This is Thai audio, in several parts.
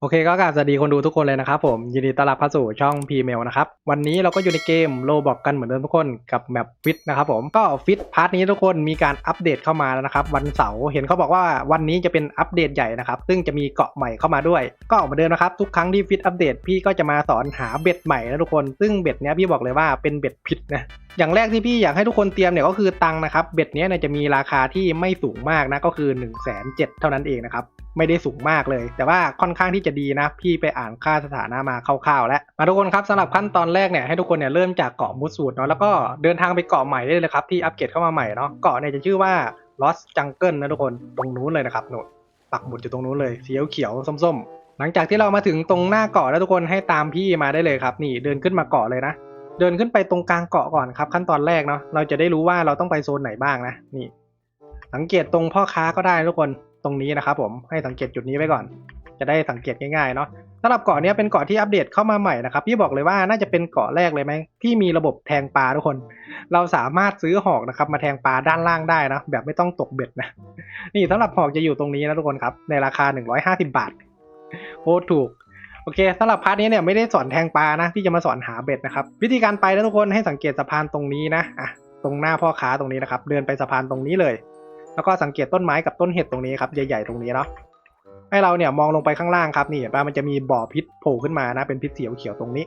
โอเคก็กราบสวัสดีคนดูทุกคนเลยนะครับผม ยินดีต้อนรับเข้าสู่ช่อง p m a i l นะครับ วันนี้เราก็อยู่ในเกมโลบอกกันเหมือนเดิมทุกคนกับแมปฟิตนะครับผมก็ฟิตพาร์ทนี้ทุกคนมีการอัปเดตเข้ามาแล้วนะครับ วันเสาร์เห็นเขาบอกว่าวันนี้จะเป็นอัปเดตใหญ่นะครับ ซึ่งจะมีเกาะใหม่เข้ามาด้วย ก็ออกมาเดิมนะครับ ทุกครั้งที่ฟิตอัปเดตพี่ก็จะมาสอนหาเบ็ดใหม่นะทุกคน ซึ่งเบ็ดเนี้ยพี่บอกเลยว่าเป็นเบ็ดพิษนะ อย่างแรกที่พี่อยากให้ทุกคนเตรียมเนี่ยก็คือตังค์นะครับ เบ็ดเนี้ยเนี่ยจะมีราคาที่ไม่สูงมากนะก็คือ1นึ่งแสนเเท่านั้นเองนะครับ ไม่ได้สูงมากเลย แต่ว่าค่อนข้างที่จะดีนะ พี่ไปอ่านค่าสถานะมาคร่าวๆ แล้ว มาทุกคนครับสำหรับขั้นตอนแรกเนี่ยให้ทุกคนเนี่ยเริ่มจากเกาะมุสูตรเนาะแล้วก็เดินทางไปเกาะใหม่ได้เลยครับที่อัปเกรดเข้ามาใหม่เนาะเกาะเนี่ยจะชื่อว่า Lost Jungle นะทุกคนตรงนู้นเลยนะครับหนูปักหมุดอยู่ตรงนู้นเลยสีเขียวๆส้มๆหลังจากที่เรามาถึงตรงหน้าเกาะแล้วทุกคนให้ตามพี่มาได้เลยครับ นี่เดินขึ้นมาเกาะเลยนะ เดินขึ้นไปตรงกลางเกาะก่อนครับขั้นตอนแรกเนาะเราจะได้รู้ว่าเราต้องไปโซนไหนบ้างนะนี่สังเกตตรงพ่อค้าก็ได้ทุกคนตรงนี้นะครับผมให้สังเกตจุดนี้ไว้ก่อน จะได้สังเกตง่ายๆเนาะสำหรับเกาะนี้เป็นเกาะที่อัปเดตเข้ามาใหม่นะครับพี่บอกเลยว่าน่าจะเป็นเกาะแรกเลยไหมที่มีระบบแทงปลาทุกคน เราสามารถซื้อหอกนะครับมาแทงปลาด้านล่างได้นะแบบไม่ต้องตกเบ็ดนะนี่สำหรับหอกจะอยู่ตรงนี้นะทุกคนครับในราคา 150 บาทโคตรถูก โอเคสำหรับพาร์ทนี้เนี่ยไม่ได้สอนแทงปลานะพี่จะมาสอนหาเบ็ดนะครับวิธีการไปนะทุกคนให้สังเกตสะพานตรงนี้นะอะตรงหน้าพ่อค้าตรงนี้นะครับเดินไปสะพานตรงนี้เลย แล้วก็สังเกตต้นไม้กับต้นเห็ดตรงนี้ครับใหญ่ๆตรงนี้เนาะให้เราเนี่ยมองลงไปข้างล่างครับนี่เห็นป่ะมันจะมีบ่อพิษโผล่ขึ้นมานะเป็นพิษสีเขียวๆตรงนี้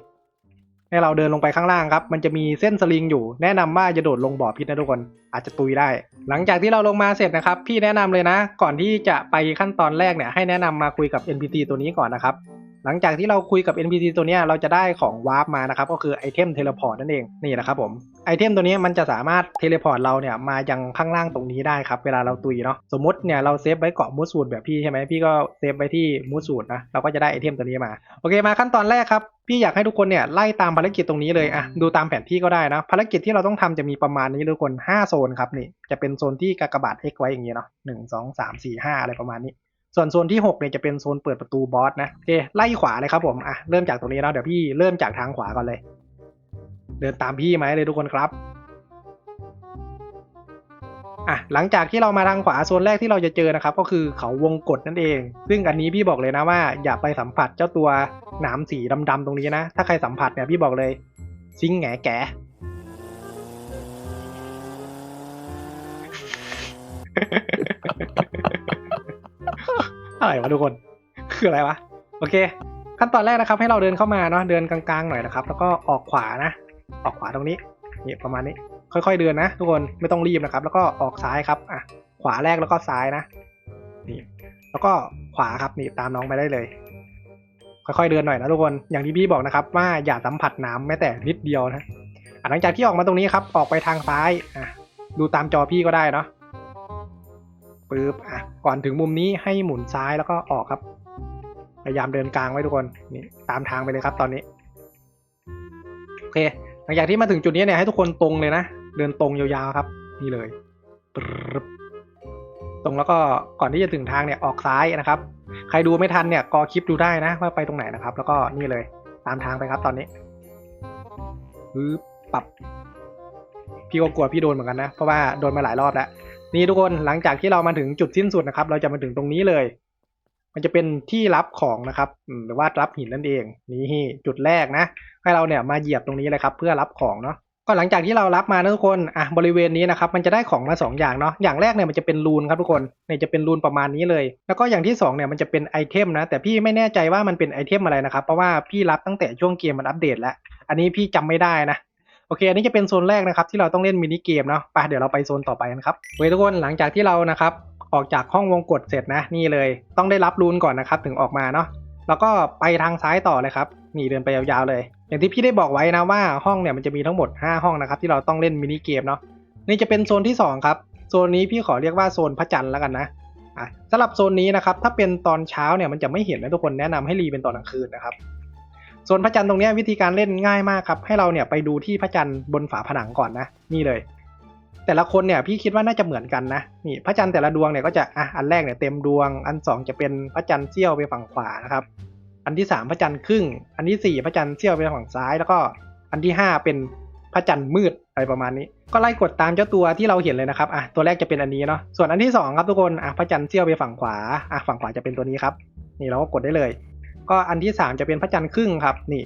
ให้เราเดินลงไปข้างล่างครับ มันจะมีเส้นสลิงอยู่แนะนำว่าจะโดดลงบ่อพิษนะทุกคนอาจจะตุยได้ หลังจากที่เราลงมาเสร็จนะครับ พี่แนะนำเลยนะ ก่อนที่จะไปขั้นตอนแรกเนี่ยให้แนะนำมาคุยกับ NPC ตัวนี้ก่อนนะครับ หลังจากที่เราคุยกับ NPC ตัวเนี้ยเราจะได้ของวาร์ปมานะครับ ก็คือไอเทมเทเลพอร์ตนั่นเองนี่นะครับผมไอเทมตัวนี้มันจะสามารถเทเลพอร์ตเราเนี่ยมายังข้างล่างตรงนี้ได้ครับ เวลาเราตุยเนาะสมมติเนี่ยเราเซฟไว้เกาะมูสสูตรแบบพี่ใช่ไหมพี่ก็เซฟไว้ที่มูสสูตรนะเราก็จะได้ไอเทมตัวนี้มาโอเคมาขั้นตอนแรกครับพี่อยากให้ทุกคนเนี่ยไล่ตามภารกิจตรงนี้เลยอะดูตามแผนที่ก็ได้นะภารกิจที่เราต้องทำจะมีประมาณนี้ทุกคน 5 โซนครับนี่จะเป็นโซนที่กากบาท X ไว้อย่างนี้เนาะหนึ่งสองสามสี่ห้าอะไรประมาณนี้ ส่วนโซนที่6เนี่ยจะเป็นโซนเปิดประตูบอสนะโอเคไล่ขวาเลยครับผมอะเริ่มจากตรงนี้แล้วเดี๋ยวพี่เริ่มจากทางขวาก่อนเลย เดินตามพี่มาให้เลยทุกคนครับอะหลังจากที่เรามาทางขวาโซนแรกที่เราจะเจอนะครับ ก็คือเขาวงกฏนั่นเอง ซึ่งอันนี้พี่บอกเลยนะว่า อย่าไปสัมผัสเจ้าตัวหนามสีดำๆตรงนี้นะ ถ้าใครสัมผัสเนี่ยพี่บอกเลยซิงแหงแก อะไรวะทุกคน คืออะไรวะ โอเค ขั้นตอนแรกนะครับ ให้เราเดินเข้ามาเนาะ เดินกลางๆหน่อยนะครับ แล้วก็ออกขวานะ ออกขวาตรงนี้ นี่ประมาณนี้ ค่อยๆเดินนะ ทุกคน ไม่ต้องรีบนะครับ แล้วก็ออกซ้ายครับ อะ ขวาแรกแล้วก็ซ้ายนะ นี่ แล้วก็ขวาครับ นี่ตามน้องไปได้เลย ค่อยๆเดินหน่อยนะทุกคน อย่างที่พี่บอกนะครับ ว่าอย่าสัมผัสน้ำแม้แต่นิดเดียวนะอะหลังจากที่ออกมาตรงนี้ครับ ออกไปทางซ้าย อะ ดูตามจอพี่ก็ได้เนาะ ปึ๊บอะก่อนถึงมุมนี้ให้หมุนซ้ายแล้วก็ออกครับ พยายามเดินกลางไว้ทุกคนนี่ตามทางไปเลยครับตอนนี้โอเค หลังจากที่มาถึงจุดนี้เนี่ยให้ทุกคนตรงเลยนะเดินตรงยาวๆครับ นี่เลยปึ๊บตรงแล้วก็ก่อนที่จะถึงทางเนี่ยออกซ้ายนะครับ ใครดูไม่ทันเนี่ยกอคลิปดูได้นะว่าไปตรงไหนนะครับ แล้วก็นี่เลย ตามทางไปครับตอนนี้ปึ๊บปรับพี่ก็กลัวพี่โดนเหมือนกันนะ เพราะว่าโดนมาหลายรอบแล้ว นี่ทุกคนหลังจากที่เรามาถึงจุดสิ้นสุดนะครับ เราจะมาถึงตรงนี้เลย มันจะเป็นที่รับของนะครับหรือว่ารับหินนั่นเองนี่จุดแรกนะ ให้เราเนี่ยมาเหยียบตรงนี้เลยครับ เพื่อรับของเนาะก็หลังจากที่เรารับมานะทุกคนอะบริเวณนี้นะครับมันจะได้ของมาสองอย่างเนาะอย่างแรกเนี่ยมันจะเป็นรูนครับทุกคนเนี่ยจะเป็นรูนประมาณนี้เลย แล้วก็อย่างที่สองเนี่ยมันจะเป็นไอเทมนะแต่พี่ไม่แน่ใจว่ามันเป็นไอเทมอะไรนะครับเพราะว่าพี่รับตั้งแต่ช่วงเกมมันอัปเดตแล้วอันนี้พี่จำไม่ได้นะ โอเค อันนี้จะเป็นโซนแรกนะครับที่เราต้องเล่นมินิเกมเนาะไปเดี๋ยวเราไปโซนต่อไปกันครับเคทุกคนหลังจากที่เรานะครับออกจากห้องวงกฏเสร็จนะนี่เลย ต้องได้รับรูนก่อนนะครับถึงออกมาเนาะแล้วก็ไปทางซ้ายต่อเลยครับนี่เดินไปยาวๆเลย อย่างที่พี่ได้บอกไว้นะว่าห้องเนี่ยมันจะมีทั้งหมด 5 ห้องนะครับที่เราต้องเล่นมินิเกมเนาะนี่จะเป็นโซนที่สองครับ โซนนี้พี่ขอเรียกว่าโซนพระจันทร์แล้วกันนะอะสำหรับโซนนี้นะครับถ้าเป็นตอนเช้าเนี่ยมันจะไม่เห็นนะทุกคนแนะนำให้รีเป็นตอนกลางคืนนะครับ ส่วนพระจันทร์ตรงนี้วิธีการเล่นง่ายมากครับให้เราเนี่ยไปดูที่พระจันทร์บนฝาผนังก่อนนะนี่เลย แต่ละคนเนี่ยพี่คิดว่าน่าจะเหมือนกันนะนี่พระจันทร์แต่ละดวงเนี่ยก็จะอะอันแรกเนี่ยเต็มดวง อันสองจะเป็นพระจันทร์เสี้ยวไปฝั่งขวานะครับอันที่สามพระจันทร์ครึ่ง อันที่สี่พระจันทร์เสี้ยวไปฝั่งซ้าย แล้วก็อันที่ห้าเป็นพระจันทร์มืดอะไรประมาณนี้ ก็ไล่กดตามเจ้าตัวที่เราเห็นเลยนะครับอะตัวแรกจะเป็นอันนี้เนาะส่วนอันที่สองครับทุกคนอะพระจันทร์เสี้ยวไปฝั่งขวาอะฝั่งขวาจะเป็นตัวนี้ครับนี่เราก็กดได้เลย ก็อันที่สามจะเป็นพระจันทร์ครึ่งครับ นี่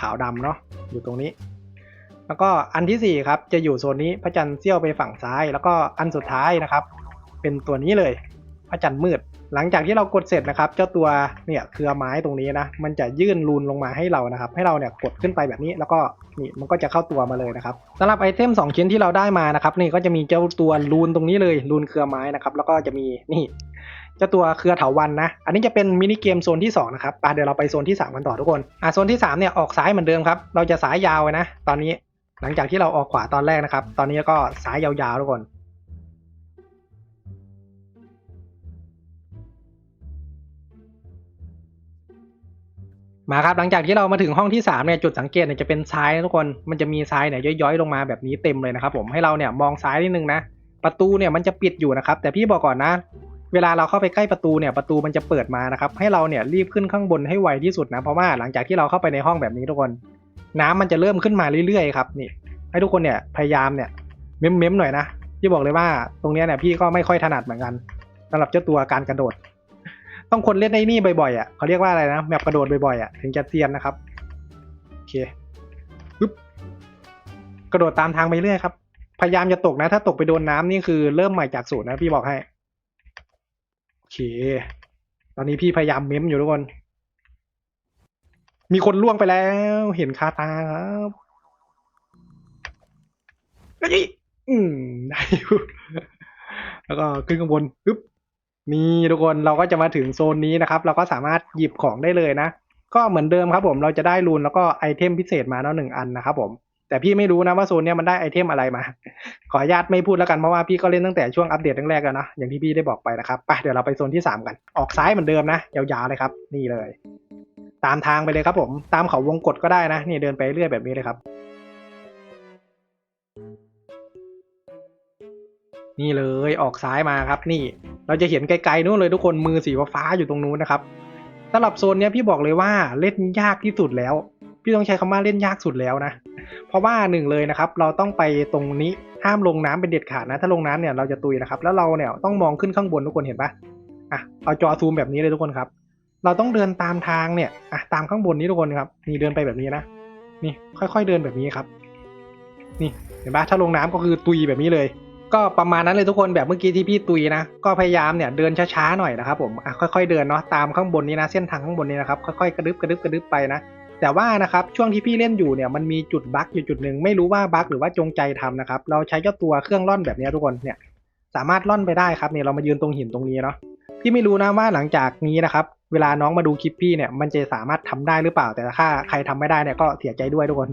ขาวดำเนาะอยู่ตรงนี้ แล้วก็อันที่สี่ครับจะอยู่โซนนี้พระจันทร์เสี้ยวไปฝั่งซ้าย แล้วก็อันสุดท้ายนะครับ เป็นตัวนี้เลยพระจันทร์มืด หลังจากที่เรากดเสร็จนะครับ เจ้าตัวเนี่ยเครือไม้ตรงนี้นะ มันจะยื่นรูนลงมาให้เรานะครับ ให้เราเนี่ยกดขึ้นไปแบบนี้ แล้วก็นี่มันก็จะเข้าตัวมาเลยนะครับสำหรับไอเทม2ชิ้นที่เราได้มานะครับ นี่ก็จะมีเจ้าตัวรูนตรงนี้เลยรูนเครือไม้นะครับ แล้วก็จะมีนี่ จ้าตัวเครือเถาวันนะ อันนี้จะเป็นมินิเกมโซนที่2นะครับอะเดี๋ยวเราไปโซนที่ 3 กันต่อทุกคนอะโซนที่3เนี่ยออกซ้ายเหมือนเดิมครับ เราจะสายยาวนะ ตอนนี้หลังจากที่เราออกขวาตอนแรกนะครับ ตอนนี้ก็สายยาวๆทุกคนมาครับหลังจากที่เรามาถึงห้องที่3เนี่ยจุดสังเกตเนี่ยจะเป็นซ้ายทุกคนมันจะมีซ้ายเนี่ยย้อยๆ ลงมาแบบนี้เต็มเลยนะครับผมให้เราเนี่ยมองซ้ายนิดนึงนะ ประตูเนี่ยมันจะปิดอยู่นะครับแต่พี่บอกก่อนนะ เวลาเราเข้าไปใกล้ประตูเนี่ยประตูมันจะเปิดมานะครับ ให้เราเนี่ยรีบขึ้นข้างบนให้ไวที่สุดนะเพราะว่าหลังจากที่เราเข้าไปในห้องแบบนี้ทุกคน น้ำมันจะเริ่มขึ้นมาเรื่อยๆครับนี่ ให้ทุกคนเนี่ยพยายามเนี่ยเม้มๆหน่อยนะพี่บอกเลยว่าตรงเนี้ยเนี่ยพี่ก็ไม่ค่อยถนัดเหมือนกันสำหรับเจ้าตัวการกระโดด ต้องคนเล่นในนี่บ่อยๆอะเขาเรียกว่าอะไรนะแมปกระโดดบ่อยๆอะถึงจะเซียนนะครับโอเคปึ๊บกระโดดตามทางไปเรื่อยครับพยายามจะตกนะ ถ้าตกไปโดนน้ำนี่คือเริ่มใหม่จากศูนย์นะพี่บอกให้ เค ตอนนี้พี่พยายามเม้มอยู่ทุกคน มีคนล่วงไปแล้ว เห็นคาตาครับเอ้ยอืมได้อยู่แล้วก็ขึ้นข้างบนปึ๊บนี่ทุกคนเราก็จะมาถึงโซนนี้นะครับ เราก็สามารถหยิบของได้เลยนะ ก็เหมือนเดิมครับผมเราจะได้รูนแล้วก็ไอเทมพิเศษมาเนาะหนึ่งอันนะครับผม แต่พี่ไม่รู้นะว่าโซนเนี้ยมันได้ไอเทมอะไรมา ขออนุญาตไม่พูดแล้วกันเพราะว่าพี่ก็เล่นตั้งแต่ช่วงอัปเดตแรกๆแล้วเนาะอย่างที่พี่ได้บอกไปนะครับไปเดี๋ยวเราไปโซนที่สามกัน ออกซ้ายเหมือนเดิมนะยาวๆเลยครับนี่เลย ตามทางไปเลยครับผมตามเขาวงกดก็ได้นะนี่เดินไปเรื่อยแบบนี้เลยครับ นี่เลยออกซ้ายมาครับนี่ เราจะเห็นไกลๆนู้นเลยทุกคนมือสีฟ้าอยู่ตรงนู้นนะครับสำหรับโซนเนี้ยพี่บอกเลยว่าเล่นยากที่สุดแล้ว พี่ต้องใช้คำว่าเล่นยากสุดแล้วนะ เพราะว่าหนึ่งเลยนะครับ เราต้องไปตรงนี้ห้ามลงน้ำเป็นเด็ดขาดนะ ถ้าลงน้ำเนี่ยเราจะตุยนะครับ แล้วเราเนี่ยต้องมองขึ้นข้างบนทุกคนเห็นปะอะเอาจอซูมแบบนี้เลยทุกคนครับ เราต้องเดินตามทางเนี่ยอะตามข้างบนนี้ทุกคนครับ นี่เดินไปแบบนี้นะ นี่ค่อย ๆเดินแบบนี้ครับ นี่เห็นปะถ้าลงน้ำก็คือตุยแบบนี้เลย ก็ประมาณนั้นเลยทุกคนแบบเมื่อกี้ที่พี่ตุยนะ ก็พยายามเนี่ยเดินช้าๆหน่อยนะครับผมอะค่อยๆเดินเนาะตามข้างบนนี้นะ เส้นทางข้างบนนี้นะครับ ค่อยๆกระดึบกระดึบกระดึบไปนะ แต่ว่านะครับช่วงที่พี่เล่นอยู่เนี่ยมันมีจุดบั๊กอยู่จุดหนึ่งไม่รู้ว่าบั๊กหรือว่าจงใจทำนะครับเราใช้เจ้าตัวเครื่องล่อนแบบนี้ทุกคนเนี่ยสามารถล่อนไปได้ครับเนี่ยเรามายืนตรงหินตรงนี้เนาะพี่ไม่รู้นะว่าหลังจากนี้นะครับเวลาน้องมาดูคลิปพี่เนี่ยมันจะสามารถทำได้หรือเปล่า แต่ถ้าใครทำไม่ได้เนี่ยก็เสียใจด้วยทุกคน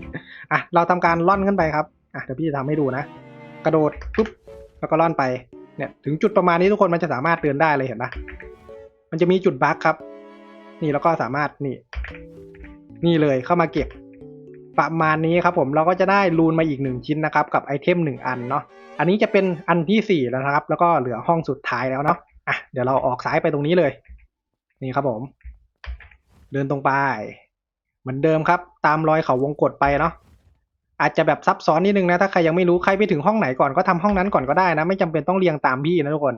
อะเราทำการล่อนขึ้นไปครับอะเดี๋ยวพี่จะทำให้ดูนะ กระโดดปุ๊บแล้วก็ล่อนไปเนี่ยถึงจุดประมาณนี้ทุกคนมันจะสามารถเดินได้เลยเห็นปะมันจะมีจุดบั๊กครับ นี่แล้วก็สามารถนี่ นี่เลยเข้ามาเก็บประมาณนี้ครับผมเราก็จะได้รูนมาอีกหนึ่งชิ้นนะครับ กับไอเทมหนึ่งอันเนาะอันนี้จะเป็นอันที่สี่แล้วนะครับ แล้วก็เหลือห้องสุดท้ายแล้วเนาะอะเดี๋ยวเราออกซ้ายไปตรงนี้เลย นี่ครับผม เดินตรงไป เหมือนเดิมครับ ตามรอยเขาวงกดไปเนาะอาจจะแบบซับซ้อนนิดนึงนะถ้าใครยังไม่รู้ใครไปถึงห้องไหนก่อนก็ทำห้องนั้นก่อนก็ได้นะ ไม่จำเป็นต้องเรียงตามพี่นะทุกคน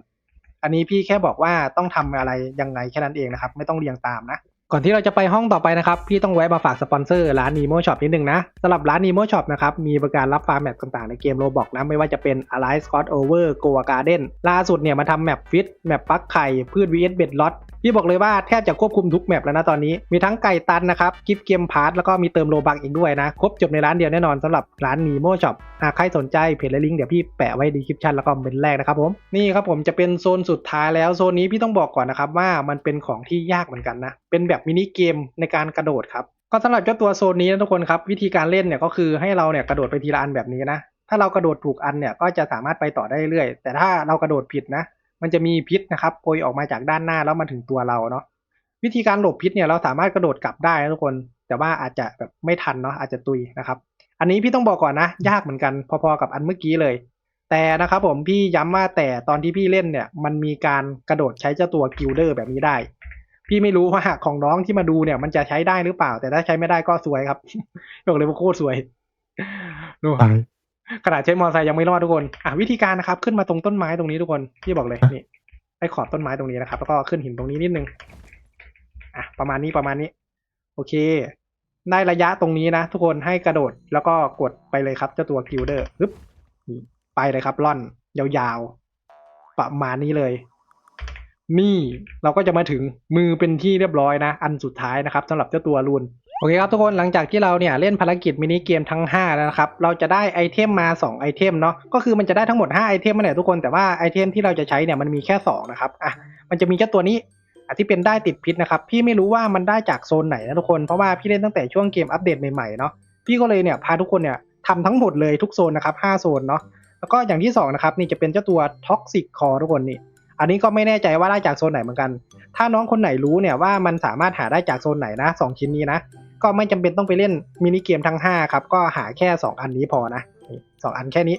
อันนี้พี่แค่บอกว่าต้องทำอะไรยังไงแค่นั้นเองนะครับ ไม่ต้องเรียงตามนะ ก่อนที่เราจะไปห้องต่อไปนะครับ พี่ต้องแวะมาฝากสปอนเซอร์ร้าน Nemo Shop นิดนึงนะสำหรับร้าน Nemo Shop นะครับ มีบริการรับฟาร์มแมปต่างๆ ในเกมโรบอกนะ ไม่ว่าจะเป็น Alive Scott Over Goa Garden ล่าสุดเนี่ยมาทำแมปฟิตแมปปักไข่ พืช vs เบ็ดล็อต พี่บอกเลยว่าแทบจะควบคุมทุกแมปแล้วนะตอนนี้ มีทั้งไก่ตันนะครับกิฟเกมพาร์ทแล้วก็มีเติมโลบักอีกด้วยนะ ครบจบในร้านเดียวแน่นอนสำหรับร้าน Nemo Shop หากใครสนใจเพจและลิงก์เดี๋ยวพี่แปะไว้ดีคริปชันแล้วก็เป็นแรกนะครับผมนี่ครับผมจะเป็นโซนสุดท้ายแล้วโซนนี้พี่ต้องบอกก่อนนะครับว่ามันเป็นของที่ยากเหมือนกันนะเป็นแบบมินิเกมในการกระโดดครับก็สำหรับเจ้าตัวโซนนี้นะทุกคนครับวิธีการเล่นเนี่ยก็คือให้เราเนี่ยกระโดดไปทีละอันแบบนี้นะถ้าเรากระโดดถูกอันเนี่ยก็จะสามารถไปต่อได้เรื่อยแต่ถ้าเรากระโดดผิดนะ มันจะมีพิษนะครับโปรยออกมาจากด้านหน้าแล้วมาถึงตัวเราเนาะวิธีการหลบพิษเนี่ยเราสามารถกระโดดกลับได้นะทุกคน แต่ว่าอาจจะแบบไม่ทันเนาะอาจจะตุยนะครับ อันนี้พี่ต้องบอกก่อนนะ ยากเหมือนกันพอๆกับอันเมื่อกี้เลย แต่นะครับผมพี่ย้ำว่าแต่ตอนที่พี่เล่นเนี่ย มันมีการกระโดดใช้เจ้าตัวกิลเดอร์แบบนี้ได้ พี่ไม่รู้ว่าของน้องที่มาดูเนี่ย มันจะใช้ได้หรือเปล่า แต่ถ้าใช้ไม่ได้ก็สวยครับบอกเลยว่าโคตรสวยดู ขนาดใช้มอเตอร์ไซค์ยังไม่รอดทุกคนอะวิธีการนะครับ ขึ้นมาตรงต้นไม้ตรงนี้ทุกคนพี่บอกเลยนี่ไอ้ขอบต้นไม้ตรงนี้นะครับ แล้วก็ขึ้นหินตรงนี้นิดนึงอะประมาณนี้ประมาณนี้ โอเค ได้ระยะตรงนี้นะ ทุกคนให้กระโดดแล้วก็กดไปเลยครับเจ้าตัวคิวเดอร์ปึ๊บนี่ไปเลยครับล่อนยาวๆ ประมาณนี้เลย นี่เราก็จะมาถึงมือเป็นที่เรียบร้อยนะ อันสุดท้ายนะครับสำหรับเจ้าตัวรูน โอเคครับทุกคนหลังจากที่เราเนี่ยเล่นภารกิจมินิเกมทั้ง 5 แล้วนะครับ เราจะได้ไอเทมมา 2 ไอเทมเนาะก็คือมันจะได้ทั้งหมด 5 ไอเทมมาเนี่ยทุกคนแต่ว่าไอเทมที่เราจะใช้เนี่ยมันมีแค่ 2 นะครับอะมันจะมีเจ้าตัวนี้อที่เป็นได้ติดพิษนะครับพี่ไม่รู้ว่ามันได้จากโซนไหนนะทุกคนเพราะว่าพี่เล่นตั้งแต่ช่วงเกมอัปเดตใหม่ๆเนาะพี่ก็เลยเนี่ยพาทุกคนเนี่ยทำทั้งหมดเลยทุกโซนนะครับ5โซนเนาะแล้วก็อย่างที่สองนะครับนี่จะเป็นเจ้าตัวท็อกซิกคอทุกคนนี่อันนี้ก็ไม่แน่ใจว่าได้จากโซนไหนเหมือนกัน ถ้าน้องคนไหนรู้เนี่ยว่ามันสามารถหาได้จากโซนไหนนะสองชิ้นนี้นะ ก็ไม่จำเป็นต้องไปเล่นมินิเกมทั้ง 5 ครับ ก็หาแค่ 2 อันนี้พอนะสองอันแค่นี้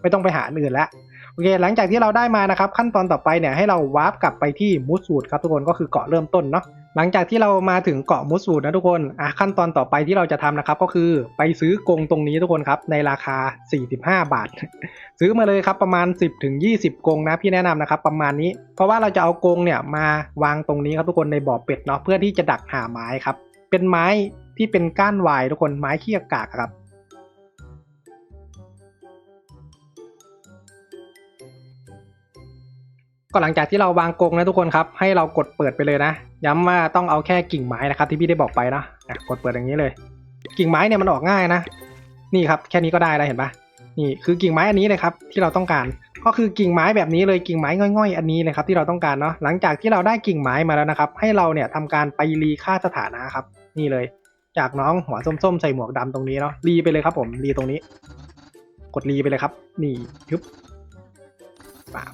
ไม่ต้องไปหาอันอื่นแล้วโอเค หลังจากที่เราได้มานะครับ ขั้นตอนต่อไปเนี่ยให้เราวาร์ปกลับไปที่มูสูดครับทุกคนก็คือเกาะเริ่มต้นเนาะหลังจากที่เรามาถึงเกาะมูสูดนะทุกคนอะขั้นตอนต่อไปที่เราจะทำนะครับ ก็คือไปซื้อกงตรงนี้ทุกคนครับ ในราคา 45 บาท ซื้อมาเลยครับประมาณ 10ถึง20กงนะพี่แนะนำนะครับ ประมาณนี้ เพราะว่าเราจะเอากงเนี่ยมาวางตรงนี้ครับทุกคนในบ่อเป็ดเนาะเพื่อที่จะดักหาไม้ครับเป็นไม้ ที่เป็นก้านวายทุกคนไม้ขี้อากาศครับ ก็หลังจากที่เราวางกรงนะทุกคนครับ ให้เรากดเปิดไปเลยนะ ย้ำว่าต้องเอาแค่กิ่งไม้นะครับ ที่พี่ได้บอกไปนะอะกดเปิดอย่างนี้เลย กิ่งไม้เนี่ยมันออกง่ายนะ นี่ครับแค่นี้ก็ได้แล้วเห็นปะนี่คือกิ่งไม้อันนี้เลยครับที่เราต้องการก็คือกิ่งไม้แบบนี้เลยกิ่งไม้ง่อยๆ อันนี้เลยครับที่เราต้องการเนาะหลังจากที่เราได้กิ่งไม้มาแล้วนะครับ ให้เราเนี่ยทำการไปรีค่าสถานะครับ นี่เลย จากน้องหัวส้มๆ ใส่หมวกดำตรงนี้เนาะรีไปเลยครับผมรีตรงนี้ กดรีไปเลยครับ นี่ทึบปาบ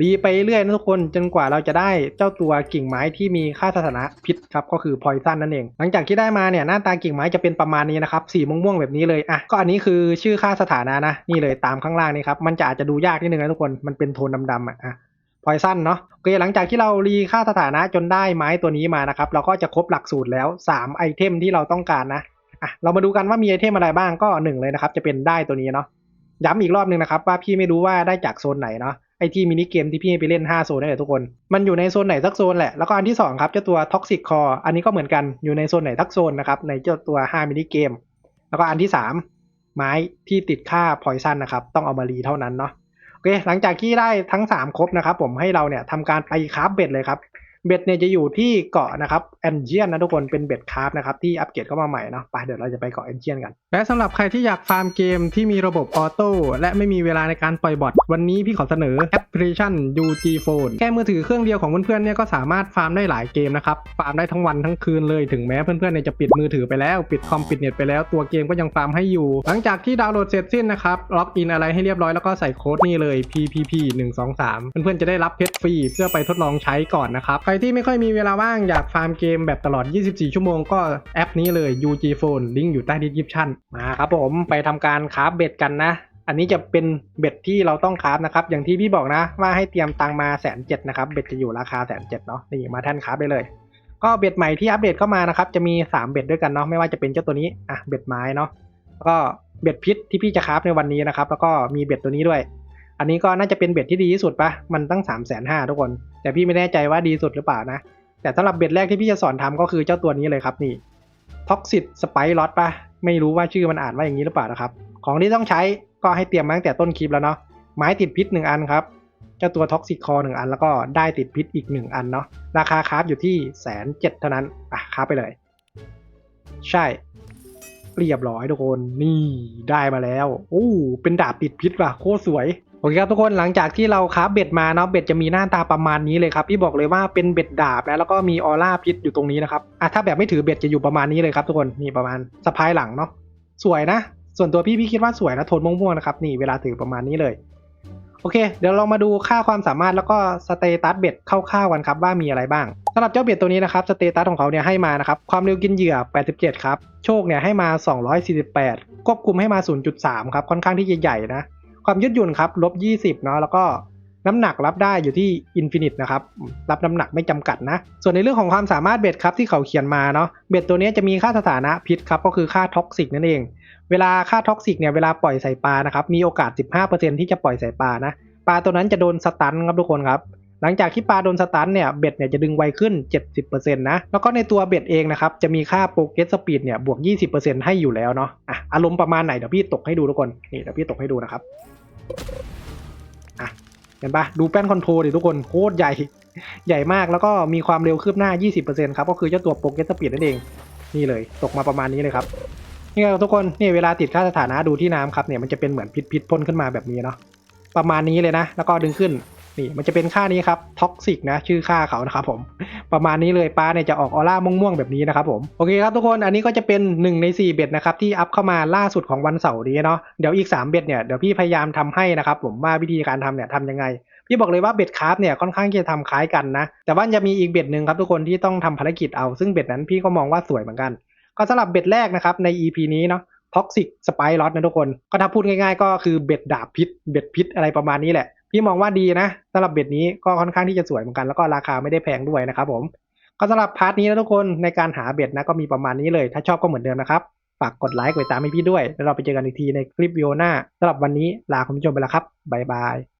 รีไปเรื่อยนะทุกคนจนกว่าเราจะได้เจ้าตัวกิ่งไม้ที่มีค่าสถานะพิษครับก็คือพอยซันนั่นเอง หลังจากที่ได้มาเนี่ยหน้าตากิ่งไม้จะเป็นประมาณนี้นะครับสีม่วงๆแบบนี้เลยอะก็อันนี้คือชื่อค่าสถานะนะนี่เลยตามข้างล่างนี่ครับมันจะอาจจะดูยากนิดนึงนะทุกคนมันเป็นโทนดำๆอะอะ พอยซันเนาะโอเคหลังจากที่เรารีค่าสถานะจนได้ไม้ตัวนี้มานะครับ เราก็จะครบหลักสูตรแล้ว 3 ไอเทมที่เราต้องการนะอะเรามาดูกันว่ามีไอเทมอะไรบ้างก็หนึ่งเลยนะครับ จะเป็นได้ตัวนี้เนาะย้ำอีกรอบนึงนะครับว่าพี่ไม่รู้ว่าได้จากโซนไหนเนาะไอที่มินิเกมที่พี่ไปเล่น 5 โซนได้เลยทุกคน มันอยู่ในโซนไหนสักโซนแหละ แล้วก็อันที่ 2 ครับเจ้าตัว Toxic Core อันนี้ก็เหมือนกันอยู่ในโซนไหนสักโซนนะครับ ในเจ้าตัว 5 มินิเกม แล้วก็อันที่ 3 ไม้ที่ติดค่าพอยซันนะครับ ต้องเอามารีเท่านั้นเนาะ เคหลังจากที่ได้ทั้ง 3 ครบนะครับ ผมให้เราเนี่ยทำการไปคราฟเบ็ดเลยครับ เบ็ดเนี่ยจะอยู่ที่เกาะนะครับแอนเจียนนะทุกคนเป็นเบ็ดคราฟนะครับที่อัปเกรดเข้ามาใหม่เนาะไปเดี๋ยวเราจะไปเกาะแอนเจียนกัน และสำหรับใครที่อยากฟาร์มเกมที่มีระบบออโต้และไม่มีเวลาในการปล่อยบอทวันนี้พี่ขอเสนอแอปพลิเคชัน UG Phone แค่มือถือเครื่องเดียวของเพื่อนๆเนี่ยก็สามารถฟาร์มได้หลายเกมนะครับฟาร์มได้ทั้งวันทั้งคืนเลยถึงแม้เพื่อนๆเนี่ยจะปิดมือถือไปแล้วปิดคอมปิดเน็ตไปแล้วตัวเกมก็ยังฟาร์มให้อยู่ หลังจากที่ดาวน์โหลดเสร็จสิ้นนะครับล็อกอินอะไรให้เรียบร้อยแล้วก็ใส่โค้ดนี่เลย PPP 1 2 3เพื่อนๆจะได้รับเพชรฟรีเพื่อไปทดลองใช้ก่อนนะครับใครที่ไม่ค่อยมีเวลาว่างอยากฟาร์มเกมแบบตลอด 24 ชั่วโมงก็แอปนี้เลย UG Phone ลิงก์อยู่ใต้ดีสคริปชั่นมาครับผมไปทำการคราฟเบ็ดกันนะ อันนี้จะเป็นเบ็ดที่เราต้องคราฟนะครับ อย่างที่พี่บอกนะ ว่าให้เตรียมตังมาแสนเจ็ดนะครับ เบ็ดจะอยู่ราคาแสนเจ็ดเนาะนี่มาแท่นคราฟได้เลย ก็เบ็ดใหม่ที่อัปเดตเข้ามานะครับจะมี 3 เบ็ดด้วยกันเนาะไม่ว่าจะเป็นเจ้าตัวนี้อะเบ็ดไม้เนาะแล้วก็เบ็ดพิษที่พี่จะคราฟในวันนี้นะครับแล้วก็มีเบ็ดตัวนี้ด้วย อันนี้ก็น่าจะเป็นเบ็ดที่ดีที่สุดปะมันตั้ง3ามแสนห้าทุกคน แต่พี่ไม่แน่ใจว่าดีสุดหรือเปล่านะ แต่สำหรับเบ็ดแรกที่พี่จะสอนทำก็คือเจ้าตัวนี้เลยครับนี่ท็อกซิตสไปร์ลอตปะไม่รู้ว่าชื่อมันอ่านว่าอย่างนี้หรือเปล่านะครับ ของที่ต้องใช้ก็ให้เตรียมมาตั้งแต่ต้นคลิปแล้วเนาะไม้ติดพิษหนึ่งอันครับเจ้าตัวท็อกซิคอหนึ่งอันแล้วก็ได้ติดพิษอีกหนึ่งอันเนาะราคาคราฟอยู่ที่แสนเจ็ดเท่านั้นอะคราฟไปเลย ใช่ เรียบร้อยทุกคนนี่ได้มาแล้วโอ้เป็นดาบติดพิษว่ะโคตรสวย โอเคครับทุกคนหลังจากที่เราคราฟเบ็ดมาเนาะเบ็ดจะมีหน้าตาประมาณนี้เลยครับพี่บอกเลยว่าเป็นเบ็ดดาบนะแล้วก็มีออร่าพิษอยู่ตรงนี้นะครับอะถ้าแบบไม่ถือเบ็ดจะอยู่ประมาณนี้เลยครับทุกคนนี่ประมาณสะพายหลังเนาะสวยนะ ส่วนตัวพี่พี่คิดว่าสวยนะโทนม่วงๆนะครับนี่เวลาถือประมาณนี้เลยโอเค เดี๋ยวเรามาดูค่าความสามารถแล้วก็สเตตัสเบ็ดคร่าวๆกันครับว่ามีอะไรบ้างสำหรับเจ้าเบ็ดตัวนี้นะครับสเตตัสของเขาเนี่ยให้มานะครับความเร็วกินเหยื่อ 87 ครับ โชคเนี่ยให้มา 248 ควบคุมให้มา 0.3 ครับค่อนข้างที่จะใหญ่นะ ความยืดหยุ่นครับลบ 20 เนาะแล้วก็น้ำหนักรับได้อยู่ที่อินฟินิตนะครับ รับน้ำหนักไม่จำกัดนะ ส่วนในเรื่องของความสามารถเบ็ดครับที่เขาเขียนมาเนาะเบ็ดตัวนี้จะมีค่าสถานะพิษครับก็คือค่าท็อกซิกนั่นเอง เวลาค่าท็อกซิกเนี่ยเวลาปล่อยใส่ปลานะครับมีโอกาส 15%ที่จะปล่อยใส่ปลานะปลาตัวนั้นจะโดนสตันครับทุกคนครับหลังจากที่ปลาโดนสตันเนี่ยเบ็ดเนี่ยจะดึงไวขึ้น 70%นะแล้วก็ในตัวเบ็ดเองนะครับจะมีค่าโปรเกสสปีดเนี่ยบวก 20%ให้อยู่แล้วเนาะอะอารมณ์ประมาณไหนเดี๋ยวพี่ตกให้ดูทุกคนนี่เดี๋ยวพี่ตกให้ดูนะครับ อะเห็นปะดูแป้นคอนโทรลดิทุกคนโคตรใหญ่ ใหญ่มากแล้วก็มีความเร็วคืบหน้า 20%ครับ ก็คือเจ้าตัวโปรเกสสปีดนั่นเอง นี่เลย ตกมาประมาณนี้เลยครับ นี่ครับทุกคน นี่เวลาติดค่าสถานะดูที่น้ำครับเนี่ยมันจะเป็นเหมือนพิษพิษพ่นขึ้นมาแบบนี้เนาะ ประมาณนี้เลยนะ แล้วก็ดึงขึ้น นี่มันจะเป็นค่านี้ครับท็อกซิกนะชื่อค่าเขานะครับผมประมาณนี้เลยปลาเนี่ยจะออกออร่าม่วงๆแบบนี้นะครับผมโอเคครับทุกคนอันนี้ก็จะเป็น 1 ใน 4 เบ็ดนะครับที่อัพเข้ามาล่าสุดของวันเสาร์นี้เนาะเดี๋ยวอีก 3 เบ็ดเนี่ยเดี๋ยวพี่พยายามทำให้นะครับผมว่าวิธีการทำเนี่ยทำยังไงพี่บอกเลยว่าเบ็ดคราฟเนี่ยค่อนข้างจะทำคล้ายกันนะ แต่ว่าจะมีอีกเบ็ดหนึ่งครับทุกคนที่ต้องทำภารกิจเอาซึ่งเบ็ดนั้นพี่ก็มองว่าสวยเหมือนกัน ก็สำหรับเบ็ดแรกนะครับใน EP นี้เนาะท็อกซิกสไปร์ลอตนะทุกคน ก็ถ้าพูดง่ายๆ ก็คือเบ็ดดาบพิษ เบ็ดพิษอะไรประมาณนี้แหละ พี่มองว่าดีนะสำหรับเบ็ดนี้ก็ค่อนข้างที่จะสวยเหมือนกันแล้วก็ราคาไม่ได้แพงด้วยนะครับผมก็สำหรับพาร์ทนี้นะทุกคนในการหาเบ็ดนะก็มีประมาณนี้เลย ถ้าชอบก็เหมือนเดิมนะครับฝากกดไลค์กดติดตามให้พี่ด้วย แล้วเราไปเจอกันอีกทีในคลิปวิดีโอหน้าสำหรับวันนี้ลาคุณผู้ชมไปแล้วครับบ๊ายบาย